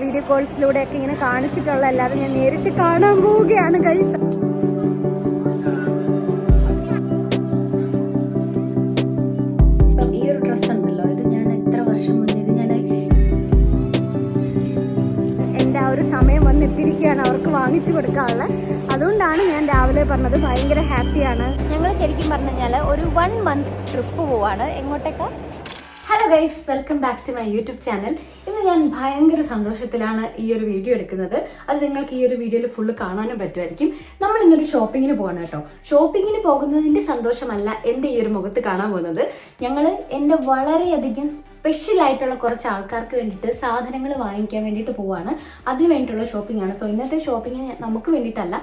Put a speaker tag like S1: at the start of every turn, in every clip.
S1: Video കോൾസിലൂടെ ഒക്കെ ഇങ്ങനെ കാണിച്ചിട്ടുള്ള അല്ലാതെ ഞാൻ നേരിട്ട് കാണാൻ പോവുകയാണ് കഴിച്ച സമയം അവർക്ക് വാങ്ങിച്ചു കൊടുക്കാനുള്ള അതുകൊണ്ടാണ് ഞാൻ രാവിലെ പറഞ്ഞത് ഭയങ്കര ഹാപ്പിയാണ് ഞങ്ങൾ ശരിക്കും പറഞ്ഞു കഴിഞ്ഞാൽ ഒരു വൺ മന്ത് ട്രിപ്പ് പോവാണ്. എങ്ങോട്ടേക്കാ? Hello guys welcome back to my YouTube channel ഇന്ന് ഞാൻ ഭയങ്കര സന്തോഷത്തിലാണ് ഈ ഒരു വീഡിയോ എടുക്കുന്നത്. അത് നിങ്ങൾക്ക് ഈ ഒരു വീഡിയോയിൽ ഫുള്ള് കാണാനും പറ്റുമായിരിക്കും. നമ്മൾ ഇന്നൊരു ഷോപ്പിങ്ങിന് പോകണം കേട്ടോ. ഷോപ്പിങ്ങിന് പോകുന്നതിന്റെ സന്തോഷമല്ല എന്റെ ഈ ഒരു മുഖത്ത് കാണാൻ പോകുന്നത്. ഞങ്ങൾ എന്റെ വളരെയധികം സ്പെഷ്യൽ ആയിട്ടുള്ള കുറച്ച് ആൾക്കാർക്ക് വേണ്ടിയിട്ട് സാധനങ്ങൾ വാങ്ങിക്കാൻ വേണ്ടിയിട്ട് പോവാണ്. അതിന് വേണ്ടിയിട്ടുള്ള ഷോപ്പിംഗ് ആണ്. സോ ഇന്നത്തെ ഷോപ്പിംഗ് നമുക്ക് വേണ്ടിയിട്ടല്ല.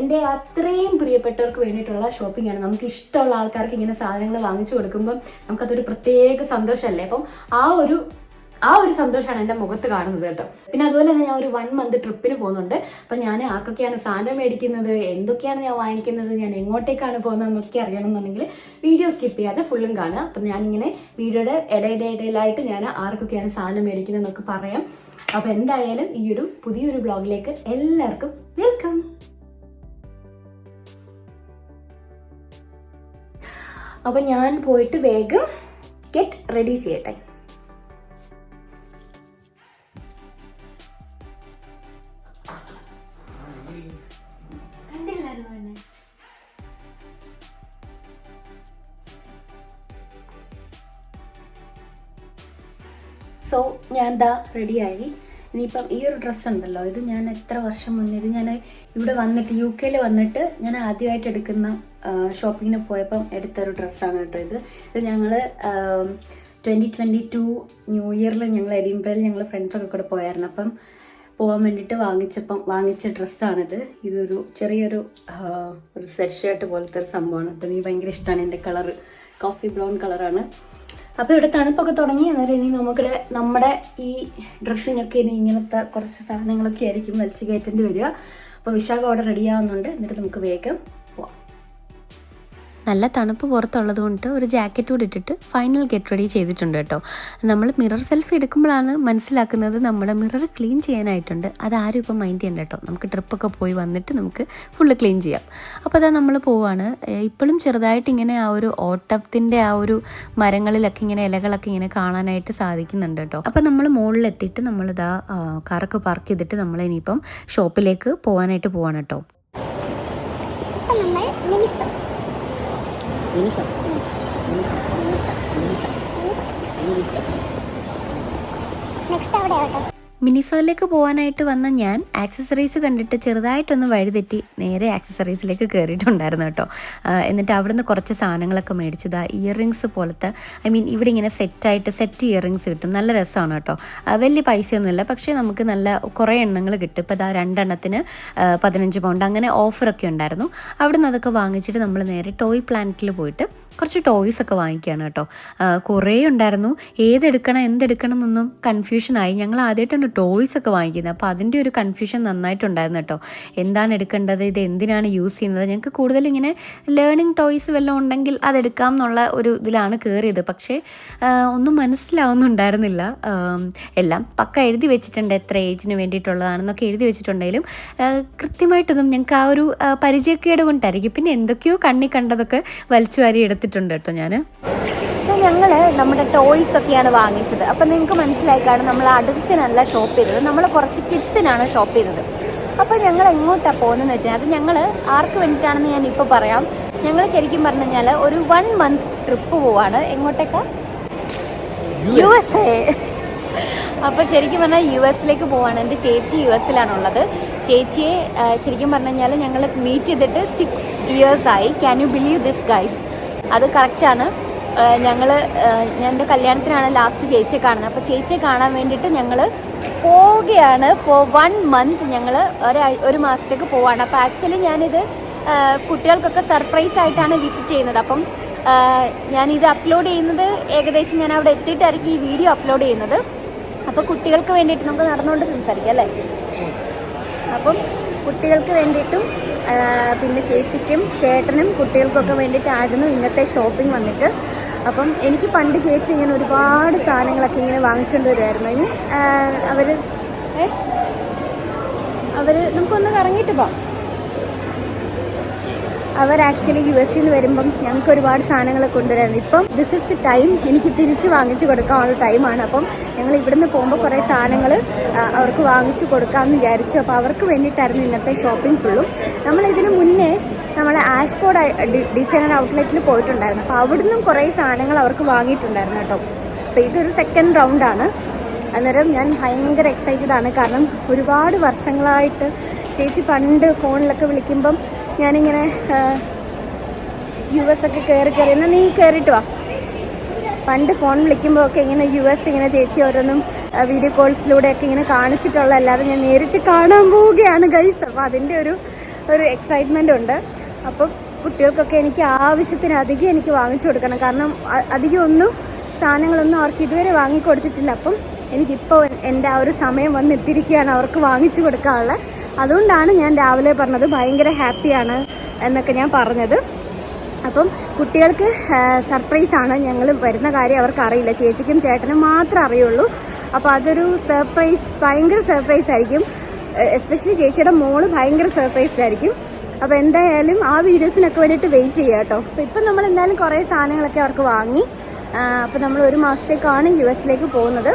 S1: എന്റെ അത്രയും പ്രിയപ്പെട്ടവർക്ക് വേണ്ടിയിട്ടുള്ള ഷോപ്പിംഗ് ആണ്. നമുക്ക് ഇഷ്ടമുള്ള ആൾക്കാർക്ക് ഇങ്ങനെ സാധനങ്ങൾ വാങ്ങിച്ചു കൊടുക്കുമ്പോൾ നമുക്കതൊരു പ്രത്യേക സന്തോഷമല്ലേ? അപ്പം ആ ഒരു ആ ഒരു സന്തോഷമാണ് എന്റെ മുഖത്ത് കാണുന്നത് കേട്ടോ. പിന്നെ അതുപോലെ തന്നെ ഞാൻ ഒരു വൺ മന്ത് ട്രിപ്പിന് പോകുന്നുണ്ട്. അപ്പം ഞാൻ ആർക്കൊക്കെയാണ് സാധനം മേടിക്കുന്നത് എന്തൊക്കെയാണ് ഞാൻ വാങ്ങിക്കുന്നത് ഞാൻ എങ്ങോട്ടേക്കാണ് പോകുന്നത് എന്നൊക്കെ അറിയണമെന്നുണ്ടെങ്കിൽ വീഡിയോ സ്കിപ്പ് ചെയ്യാതെ ഫുള്ളും കാണുക. അപ്പം ഞാനിങ്ങനെ വീഡിയോയുടെ ഇടയിടയിലായിട്ട് ഞാൻ ആർക്കൊക്കെയാണ് സാധനം മേടിക്കുന്നത് എന്നൊക്കെ പറയാം. അപ്പം എന്തായാലും ഈ ഒരു പുതിയൊരു ബ്ലോഗിലേക്ക് എല്ലാവർക്കും വെൽക്കം അപ്പൊ ഞാൻ പോയിട്ട് വേഗം ഗെറ്റ് റെഡി ചെയ്യട്ടെ. സോ ഞാൻ ദാ റെഡിയായി ഇനിയിപ്പം ഈ ഒരു ഡ്രസ്സ് ഉണ്ടല്ലോ ഇത് ഞാൻ എത്ര വർഷം മുന്നേ ഇത് ഞാൻ ഇവിടെ വന്നിട്ട് യു കെയിൽ വന്നിട്ട് ഞാൻ ആദ്യമായിട്ട് എടുക്കുന്ന ഷോപ്പിങ്ങിന് പോയപ്പം എടുത്ത ഒരു ഡ്രസ്സാണ് കേട്ടോ ഇത്. ഇത് ഞങ്ങൾ ട്വന്റി ട്വന്റി ടു ന്യൂ ഇയറിൽ ഞങ്ങൾ എഡിംബ്രയിൽ ഞങ്ങൾ ഫ്രണ്ട്സൊക്കെ കൂടെ പോയായിരുന്നു. അപ്പം പോകാൻ വേണ്ടിയിട്ട് വാങ്ങിച്ചപ്പം വാങ്ങിച്ച ഡ്രസ്സാണിത്. ഇതൊരു ചെറിയൊരു ഒരു സെറ്റ് ഷർട്ട് പോലത്തെ ഒരു സംഭവമാണ് കേട്ടോ. എനിക്ക് ഭയങ്കര ഇഷ്ടമാണ് എന്റെ കളർ കോഫി ബ്രൗൺ കളറാണ്. അപ്പോൾ ഇവിടെ തണുപ്പൊക്കെ തുടങ്ങി. അന്നേരം ഇനി നമുക്ക് നമ്മുടെ ഈ ഡ്രസ്സിനൊക്കെ ഇനി ഇങ്ങനത്തെ കുറച്ച് സാധനങ്ങളൊക്കെ ആയിരിക്കും വലിച്ചു കയറ്റേണ്ടി വരിക. അപ്പോൾ വിശാഖ അവിടെ റെഡി ആവുന്നുണ്ട്. എന്നിട്ട് നമുക്ക് വേഗം
S2: നല്ല തണുപ്പ് പുറത്തുള്ളത് കൊണ്ട് ഒരു ജാക്കറ്റ് കൂടി ഇട്ടിട്ട് ഫൈനൽ ഗെറ്റ് റെഡി ചെയ്തിട്ടുണ്ട് കേട്ടോ. നമ്മൾ മിറർ സെൽഫി എടുക്കുമ്പോഴാണ് മനസ്സിലാക്കുന്നത് നമ്മുടെ മിറർ ക്ലീൻ ചെയ്യാനായിട്ടുണ്ട്. അതാരും ഇപ്പോൾ മൈൻഡ് ചെയ്യണ്ട കേട്ടോ. നമുക്ക് ട്രിപ്പൊക്കെ പോയി വന്നിട്ട് നമുക്ക് ഫുള്ള് ക്ലീൻ ചെയ്യാം. അപ്പോൾ അതാ നമ്മൾ ഏഹ് ഇപ്പോഴും ചെറുതായിട്ട് ഇങ്ങനെ ആ ഒരു ഓട്ടത്തിന്റെ ആ ഒരു മരങ്ങളിലൊക്കെ ഇങ്ങനെ ഇലകളൊക്കെ ഇങ്ങനെ കാണാനായിട്ട് സാധിക്കുന്നുണ്ട് കേട്ടോ. അപ്പോൾ നമ്മൾ മുകളിലെത്തിയിട്ട് നമ്മളിതാ കാറൊക്കെ പാർക്ക് ചെയ്തിട്ട് നമ്മൾ ഇനിയിപ്പം ഷോപ്പിലേക്ക് പോകാനായിട്ട് പോവാണ് കേട്ടോ
S3: ഇപ്പം നമ്മൾ മിനിസം
S2: മിനിസ മിനുസ മിനുസ മിനുസ
S3: നെക്സ്റ്റ് അവിടെ ആവട്ടോ.
S2: മിനിസോയിലേക്ക് പോകാനായിട്ട് വന്ന ഞാൻ ആക്സസറീസ് കണ്ടിട്ട് ചെറുതായിട്ടൊന്ന് വഴിതെറ്റി നേരെ ആക്സസറീസിലേക്ക് കയറിയിട്ടുണ്ടായിരുന്നു കേട്ടോ. എന്നിട്ട് അവിടുന്ന് കുറച്ച് സാധനങ്ങളൊക്കെ മേടിച്ചു. ഇതാ ഇയർ റിങ്സ് പോലത്തെ ഐ മീൻ ഇവിടെ ഇങ്ങനെ സെറ്റായിട്ട് സെറ്റ് ഇയർ റിങ്സ് കിട്ടും. നല്ല രസമാണ് കേട്ടോ. വലിയ പൈസയൊന്നുമില്ല പക്ഷേ നമുക്ക് നല്ല കുറേ എണ്ണങ്ങൾ കിട്ടും. ഇപ്പോൾ ഇതാ രണ്ടെണ്ണത്തിന് പതിനഞ്ച് പൗണ്ട് അങ്ങനെ ഓഫറൊക്കെ ഉണ്ടായിരുന്നു. അവിടുന്ന് അതൊക്കെ വാങ്ങിച്ചിട്ട് നമ്മൾ നേരെ ടോയ് പ്ലാനറ്റിൽ പോയിട്ട് കുറച്ച് ടോയ്സ് ഒക്കെ വാങ്ങിക്കുകയാണ് കേട്ടോ. കുറേ ഉണ്ടായിരുന്നു. ഏതെടുക്കണം എന്തെടുക്കണം എന്നൊന്നും കൺഫ്യൂഷനായി ഞങ്ങൾ ആദ്യമായിട്ടാണ് ടോയ്സ് ഒക്കെ വാങ്ങിക്കുന്നത്. അപ്പോൾ അതിന്റെ ഒരു കൺഫ്യൂഷൻ നന്നായിട്ടുണ്ടായിരുന്നു കേട്ടോ. എന്താണ് എടുക്കേണ്ടത്? ഇത് എന്തിനാണ് യൂസ് ചെയ്യുന്നത്? ഞങ്ങൾക്ക് കൂടുതൽ ഇങ്ങനെ ലേണിംഗ് ടോയ്സ് വല്ലതും ഉണ്ടെങ്കിൽ അതെടുക്കാം എന്നുള്ള ഒരു ഇതിലാണ് കയറിയത് പക്ഷേ ഒന്നും മനസ്സിലാവുന്നുണ്ടായിരുന്നില്ല. എല്ലാം പക്ക എഴുതി വെച്ചിട്ടുണ്ട് എത്ര ഏജിന് വേണ്ടിയിട്ടുള്ളതാണെന്നൊക്കെ എഴുതി വെച്ചിട്ടുണ്ടെങ്കിലും കൃത്യമായിട്ടൊന്നും ഞങ്ങൾക്ക് ആ ഒരു പരിചയക്കേട് കൊണ്ടായിരിക്കും. പിന്നെ എന്തൊക്കെയോ കണ്ണി കണ്ടതൊക്കെ വലിച്ചു വാരി എടുത്തിട്ടുണ്ട് കേട്ടോ ഞാൻ
S1: സോ ഞങ്ങൾ നമ്മുടെ ടോയ്സ് ഒക്കെയാണ് വാങ്ങിച്ചത്. അപ്പം നിങ്ങൾക്ക് മനസ്സിലായി കാണും നമ്മൾ അഡൽസിനല്ല ഷോപ്പ് ചെയ്തത്. നമ്മൾ കുറച്ച് കിഡ്സിനാണ് ഷോപ്പ് ചെയ്തത്. അപ്പോൾ ഞങ്ങൾ എങ്ങോട്ടാണ് പോകുന്നതെന്ന് വെച്ചാൽ അത് ഞങ്ങൾ ആർക്ക് വേണ്ടിയിട്ടാണെന്ന് ഞാൻ ഇപ്പോൾ പറയാം. ഞങ്ങൾ ശരിക്കും പറഞ്ഞു കഴിഞ്ഞാൽ ഒരു വൺ മന്ത് ട്രിപ്പ് പോവാണ്. എങ്ങോട്ടേക്കാ? യു എസ് എ അപ്പോൾ ശരിക്കും പറഞ്ഞാൽ യു എസിലേക്ക് പോവാണ്. എന്റെ ചേച്ചി യു എസിലാണുള്ളത് ചേച്ചിയെ ശരിക്കും പറഞ്ഞു കഴിഞ്ഞാൽ ഞങ്ങൾ മീറ്റ് ചെയ്തിട്ട് സിക്സ് ഇയേഴ്സ് ആയി. Can you believe this guys അത് കറക്റ്റാണ് ഞങ്ങൾ എന്റെ കല്യാണത്തിനാണ് ലാസ്റ്റ് ചേച്ചിയെ കാണുന്നത്. അപ്പോൾ ചേച്ചിയെ കാണാൻ വേണ്ടിയിട്ട് ഞങ്ങൾ പോവുകയാണ്. ഫോർ വൺ മന്ത് ഞങ്ങൾ ഒരാ- ഒരു മാസത്തേക്ക് പോവാണ്. അപ്പോൾ ആക്ച്വലി ഞാനിത് കുട്ടികൾക്കൊക്കെ സർപ്രൈസ് ആയിട്ടാണ് വിസിറ്റ് ചെയ്യുന്നത്. അപ്പം ഞാനിത് അപ്ലോഡ് ചെയ്യുന്നത് ഏകദേശം ഞാൻ അവിടെ എത്തിയിട്ടായിരിക്കും ഈ വീഡിയോ അപ്ലോഡ് ചെയ്യുന്നത്. അപ്പോൾ കുട്ടികൾക്ക് വേണ്ടിയിട്ട് നമുക്ക് നടന്നുകൊണ്ട് സംസാരിക്കാം അല്ലേ? അപ്പം കുട്ടികൾക്ക് വേണ്ടിയിട്ടും പിന്നെ ചേച്ചിക്കും ചേട്ടനും കുട്ടികൾക്കൊക്കെ വേണ്ടിയിട്ടായിരുന്നു ഇന്നത്തെ ഷോപ്പിംഗ് വന്നിട്ട്. അപ്പം എനിക്ക് പണ്ട് ചേച്ചി ഇങ്ങനെ ഒരുപാട് സാധനങ്ങളൊക്കെ ഇങ്ങനെ വാങ്ങിച്ചുകൊണ്ട് വരുമായിരുന്നു അതിന് അവർ
S4: അവർ നമുക്കൊന്ന് കറങ്ങിയിട്ട് പോവാം. അവർ ആക്ച്വലി യു എസ് നിന്ന് വരുമ്പം ഞങ്ങൾക്ക് ഒരുപാട് സാധനങ്ങൾ കൊണ്ടുവരായിരുന്നു. ഇപ്പം ദിസ് ഇസ് ദി ടൈം എനിക്ക് തിരിച്ച് വാങ്ങിച്ചു കൊടുക്കാനുള്ള ടൈമാണ് അപ്പം ഞങ്ങൾ ഇവിടുന്ന് പോകുമ്പോൾ കുറേ സാധനങ്ങൾ അവർക്ക് വാങ്ങിച്ചു കൊടുക്കാമെന്ന് വിചാരിച്ചു. അപ്പോൾ അവർക്ക് വേണ്ടിയിട്ടായിരുന്നു ഇന്നത്തെ ഷോപ്പിംഗ് ഫുള്ളും നമ്മൾ ഇതിനു മുന്നേ നമ്മൾ ആഷ്ഫോർഡ് ഡിസൈനർ ഔട്ട്ലെറ്റിൽ പോയിട്ടുണ്ടായിരുന്നു. അപ്പോൾ അവിടുന്നും കുറേ സാധനങ്ങൾ അവർക്ക് വാങ്ങിയിട്ടുണ്ടായിരുന്നു കേട്ടോ. അപ്പോൾ ഇതൊരു സെക്കൻഡ് റൗണ്ടാണ് അന്നേരം ഞാൻ ഭയങ്കര എക്സൈറ്റഡ് ആണ്. കാരണം ഒരുപാട് വർഷങ്ങളായിട്ട് ചേച്ചി പണ്ട് ഫോണിലൊക്കെ വിളിക്കുമ്പം ഞാനിങ്ങനെ യു എസ് ഒക്കെ കയറി കയറി എന്നാൽ നീ കയറിയിട്ട് വാ. പണ്ട് ഫോൺ വിളിക്കുമ്പോഴൊക്കെ ഇങ്ങനെ യു എസ് ഇങ്ങനെ ചേച്ചി ഓരോന്നും വീഡിയോ കോൾസിലൂടെ ഒക്കെ ഇങ്ങനെ കാണിച്ചിട്ടുള്ള അല്ലാതെ ഞാൻ നേരിട്ട് കാണാൻ പോവുകയാണ് ഗൈസ് അപ്പോൾ അതിന്റെ ഒരു ഒരു എക്സൈറ്റ്മെന്റ് ഉണ്ട്. അപ്പം കുട്ടികൾക്കൊക്കെ എനിക്ക് ആവശ്യത്തിന് അധികം എനിക്ക് വാങ്ങിച്ചു കൊടുക്കണം. കാരണം അധികം ഒന്നും സാധനങ്ങളൊന്നും അവർക്ക് ഇതുവരെ വാങ്ങിക്കൊടുത്തിട്ടില്ല അപ്പം എനിക്കിപ്പോൾ എന്റെ ആ ഒരു സമയം വന്നെത്തിയിരിക്കുകയാണ് അവർക്ക് വാങ്ങിച്ചു കൊടുക്കാനുള്ളത് അതുകൊണ്ടാണ് ഞാൻ രാവിലെ പറഞ്ഞത് ഭയങ്കര ഹാപ്പിയാണ് എന്നൊക്കെ ഞാൻ പറഞ്ഞത്. അപ്പം കുട്ടികൾക്ക് സർപ്രൈസ് ആണ് ഞങ്ങൾ വരുന്ന കാര്യം അവർക്ക് അറിയില്ല. ചേച്ചിക്കും ചേട്ടനും മാത്രം അറിയുള്ളൂ. അപ്പോൾ അതൊരു സർപ്രൈസ് ഭയങ്കര സർപ്രൈസ് ആയിരിക്കും എസ്പെഷ്യലി ചേച്ചിയുടെ മോൾ ഭയങ്കര സർപ്രൈസ്ഡ് ആയിരിക്കും അപ്പോൾ എന്തായാലും ആ വീഡിയോസിനൊക്കെ വേണ്ടിയിട്ട് വെയിറ്റ് ചെയ്യുക കേട്ടോ അപ്പോൾ ഇപ്പം നമ്മൾ എന്തായാലും കുറേ സാധനങ്ങളൊക്കെ അവർക്ക് വാങ്ങി. അപ്പോൾ നമ്മൾ ഒരു മാസത്തേക്കാണ് യു എസിലേക്ക് പോകുന്നത്.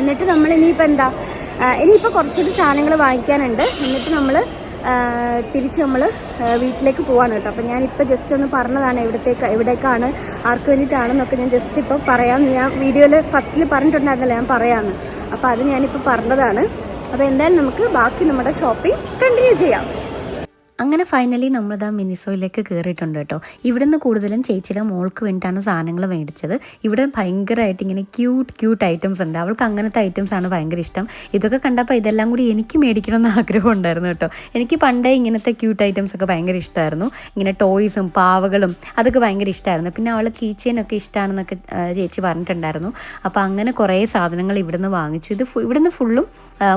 S4: എന്നിട്ട് നമ്മൾ ഇനിയിപ്പോൾ എന്താ ഇനിയിപ്പോൾ കുറച്ചൊരു സാധനങ്ങൾ വാങ്ങിക്കാനുണ്ട്. എന്നിട്ട് നമ്മൾ തിരിച്ച് നമ്മൾ വീട്ടിലേക്ക് പോവാണ് കേട്ടോ. അപ്പോൾ ഞാനിപ്പോൾ ജസ്റ്റ് ഒന്ന് പറഞ്ഞതാണ് എവിടത്തേക്ക് എവിടേക്കാണ് ആർക്ക് വേണ്ടിയിട്ടാണെന്നൊക്കെ ഞാൻ ജസ്റ്റ് ഇപ്പോൾ പറയാം. ഞാൻ വീഡിയോയിൽ ഫസ്റ്റിൽ പറഞ്ഞിട്ടുണ്ടായിരുന്നല്ലോ ഞാൻ പറയാമെന്ന് അപ്പോൾ അത് ഞാനിപ്പോൾ പറഞ്ഞതാണ്. അപ്പോൾ എന്തായാലും നമുക്ക് ബാക്കി നമ്മുടെ ഷോപ്പിംഗ് കണ്ടിന്യൂ ചെയ്യാം.
S2: അങ്ങനെ ഫൈനലി നമ്മളിതാ മിനിസോയിലേക്ക് കയറിയിട്ടുണ്ട് കേട്ടോ. ഇവിടുന്ന് കൂടുതലും ചേച്ചിയുടെ മോൾക്ക് വേണ്ടിയിട്ടാണ് സാധനങ്ങൾ മേടിച്ചത്. ഇവിടെ ഭയങ്കരമായിട്ട് ഇങ്ങനെ ക്യൂട്ട് ക്യൂട്ട് ഐറ്റംസ് ഉണ്ട്. അവൾക്ക് അങ്ങനത്തെ ഐറ്റംസ് ആണ് ഭയങ്കര ഇഷ്ടം. ഇതൊക്കെ കണ്ടപ്പോൾ ഇതെല്ലാം കൂടി എനിക്ക് മേടിക്കണമെന്ന് ആഗ്രഹം ഉണ്ടായിരുന്നു കേട്ടോ. എനിക്ക് പണ്ടേ ഇങ്ങനത്തെ ക്യൂട്ട് ഐറ്റംസ് ഒക്കെ ഭയങ്കര ഇഷ്ടമായിരുന്നു. ഇങ്ങനെ ടോയ്സും പാവകളും അതൊക്കെ ഭയങ്കര ഇഷ്ടമായിരുന്നു. പിന്നെ അവൾ കീച്ചേനൊക്കെ ഇഷ്ടമാണെന്നൊക്കെ ചേച്ചി പറഞ്ഞിട്ടുണ്ടായിരുന്നു. അപ്പോൾ അങ്ങനെ കുറേ സാധനങ്ങൾ ഇവിടുന്ന് വാങ്ങിച്ചു. ഇത് ഇവിടുന്ന് ഫുള്ളും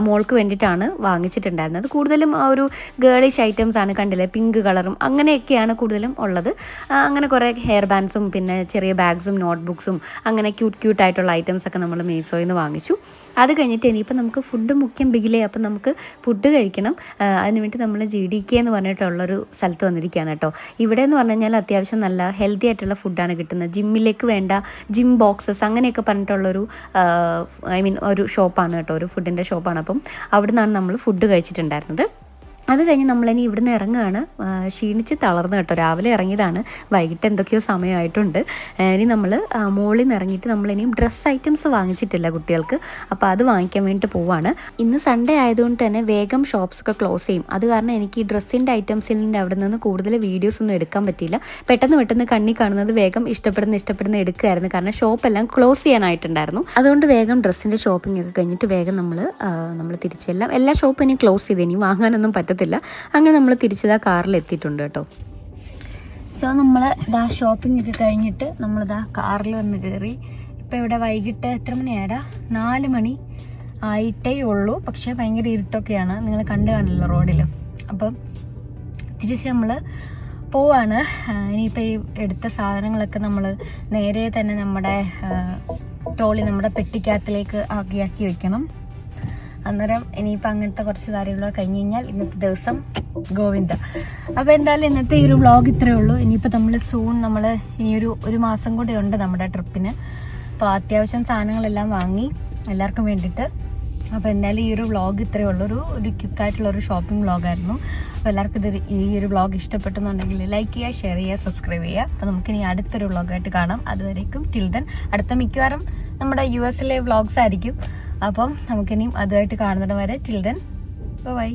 S2: മോൾക്ക് വേണ്ടിയിട്ടാണ് വാങ്ങിച്ചിട്ടുണ്ടായിരുന്നത്. കൂടുതലും ഒരു ഗേളിഷ് ഐറ്റംസ് ആണ് കണ്ടില്ലേ? പിങ്ക് കളറും അങ്ങനെയൊക്കെയാണ് കൂടുതലും ഉള്ളത്. അങ്ങനെ കുറേ ഹെയർ ബാൻഡ്സും പിന്നെ ചെറിയ ബാഗ്സും നോട്ട്ബുക്സും അങ്ങനെ ക്യൂട്ട് ക്യൂട്ട് ആയിട്ടുള്ള ഐറ്റംസ് ഒക്കെ നമ്മൾ മീസോയിൽ നിന്ന് വാങ്ങിച്ചു. അത് കഴിഞ്ഞിട്ട് ഇനിയിപ്പോൾ നമുക്ക് ഫുഡ് മുഖ്യം ബിഗിലേ അപ്പം നമുക്ക് ഫുഡ് കഴിക്കണം. അതിനുവേണ്ടി നമ്മൾ ജി ഡി കെ എന്ന് പറഞ്ഞിട്ടുള്ളൊരു സ്ഥലത്ത് വന്നിരിക്കുകയാണ് കേട്ടോ. ഇവിടെ എന്ന് പറഞ്ഞു കഴിഞ്ഞാൽ അത്യാവശ്യം നല്ല ഹെൽത്തി ആയിട്ടുള്ള ഫുഡാണ് കിട്ടുന്നത്. ജിമ്മിലേക്ക് വേണ്ട ജിം ബോക്സസ് അങ്ങനെയൊക്കെ പറഞ്ഞിട്ടുള്ളൊരു ഐ മീൻ ഒരു ഷോപ്പാണ് കേട്ടോ. ഒരു ഫുഡിന്റെ ഷോപ്പാണ് അപ്പം അവിടെ നിന്നാണ് നമ്മൾ ഫുഡ് കഴിച്ചിട്ടുണ്ടായിരുന്നത്. അത് കഴിഞ്ഞ് നമ്മളിനി ഇവിടുന്ന് ഇറങ്ങുകയാണ്. ക്ഷീണിച്ച് തളർന്ന് കേട്ടോ. രാവിലെ ഇറങ്ങിയതാണ്. വൈകിട്ട് എന്തൊക്കെയോ സമയമായിട്ടുണ്ട്. ഇനി നമ്മൾ മുകളിൽ നിന്ന് ഇറങ്ങിയിട്ട് നമ്മളിനിയും ഡ്രസ്സ് ഐറ്റംസ് വാങ്ങിച്ചിട്ടില്ല കുട്ടികൾക്ക്. അപ്പോൾ അത് വാങ്ങിക്കാൻ വേണ്ടിയിട്ട് പോവാണ്. ഇന്ന് സൺഡേ ആയതുകൊണ്ട് തന്നെ വേഗം ഷോപ്സ് ഒക്കെ ക്ലോസ് ചെയ്യും. അത് കാരണം എനിക്ക് ഈ ഡ്രസ്സിന്റെ ഐറ്റംസിന്റെ അവിടെ നിന്ന് കൂടുതൽ വീഡിയോസ് ഒന്നും എടുക്കാൻ പറ്റിയില്ല. പെട്ടെന്ന് പെട്ടെന്ന് കണ്ണി കാണുന്നത് വേഗം ഇഷ്ടപ്പെടുന്ന ഇഷ്ടപ്പെടുന്ന എടുക്കുകയായിരുന്നു കാരണം ഷോപ്പെല്ലാം ക്ലോസ് ചെയ്യാനായിട്ടുണ്ടായിരുന്നു. അതുകൊണ്ട് വേഗം ഡ്രസ്സിന്റെ ഷോപ്പിംഗ് ഒക്കെ കഴിഞ്ഞിട്ട് വേഗം നമ്മൾ നമ്മൾ തിരിച്ചെല്ലാം എല്ലാ ഷോപ്പും ഇനി ക്ലോസ് ചെയ്ത് ഇനി വാങ്ങാനൊന്നും പറ്റത്തില്ല അങ്ങനെ നമ്മൾ തിരിച്ചതാ കാറിൽ എത്തിയിട്ടുണ്ട് കേട്ടോ.
S4: സോ നമ്മൾ ഇതാ ഷോപ്പിംഗ് ഒക്കെ കഴിഞ്ഞിട്ട് നമ്മളിതാ കാറിൽ വന്ന് കയറി. ഇപ്പം ഇവിടെ വൈകിട്ട് എത്ര മണിയാടാ നാല് മണി ആയിട്ടേ ഉള്ളൂ. പക്ഷേ ഭയങ്കര ഇരുട്ടൊക്കെയാണ്. നിങ്ങൾ കണ്ടു കാണില്ല റോഡിൽ അപ്പം തിരിച്ച് നമ്മൾ പോവാണ്. ഇനിയിപ്പോൾ ഈ എടുത്ത സാധനങ്ങളൊക്കെ നമ്മൾ നേരെ തന്നെ നമ്മുടെ ട്രോളി നമ്മുടെ പെട്ടിക്കകത്തിലേക്ക് ആക്കിയാക്കി ആക്കി വെക്കണം. അന്നേരം ഇനിയിപ്പോൾ അങ്ങനത്തെ കുറച്ച് കാര്യങ്ങളൊക്കെ കഴിഞ്ഞ് കഴിഞ്ഞാൽ ഇന്നത്തെ ദിവസം ഗോവിന്ദ. അപ്പോൾ എന്തായാലും ഇന്നത്തെ ഈ ഒരു വ്ളോഗ് ഇത്രയേ ഉള്ളൂ. ഇനിയിപ്പോൾ നമ്മൾ സൂൺ നമ്മൾ ഇനിയൊരു ഒരു മാസം കൂടെ ഉണ്ട് നമ്മുടെ ട്രിപ്പിന് അപ്പോൾ അത്യാവശ്യം സാധനങ്ങളെല്ലാം വാങ്ങി എല്ലാവർക്കും വേണ്ടിയിട്ട്. അപ്പോൾ എന്തായാലും ഈ ഒരു വ്ളോഗ് ഇത്രയേ ഉള്ളൂ. ഒരു ഒരു ക്വിക്കായിട്ടുള്ള ഒരു ഷോപ്പിംഗ് വ്ളോഗായിരുന്നു അപ്പോൾ എല്ലാവർക്കും ഇതൊരു ഈ ഒരു വ്ളോഗ് ഇഷ്ടപ്പെട്ടെന്നുണ്ടെങ്കിൽ ലൈക്ക് ചെയ്യുക ഷെയർ ചെയ്യുക സബ്സ്ക്രൈബ് ചെയ്യുക. അപ്പോൾ നമുക്കിനി അടുത്തൊരു വ്ളോഗായിട്ട് കാണാം. അതുവരേക്കും ടിൽ ദെൻ അടുത്ത മിക്കവാറും നമ്മുടെ യു എസിലെ വ്ളോഗ്സ് ആയിരിക്കും. അപ്പം നമുക്കിനിയും അതുമായിട്ട് കാണുന്നത് വരെ ടിൽ ദെൻ ബൈ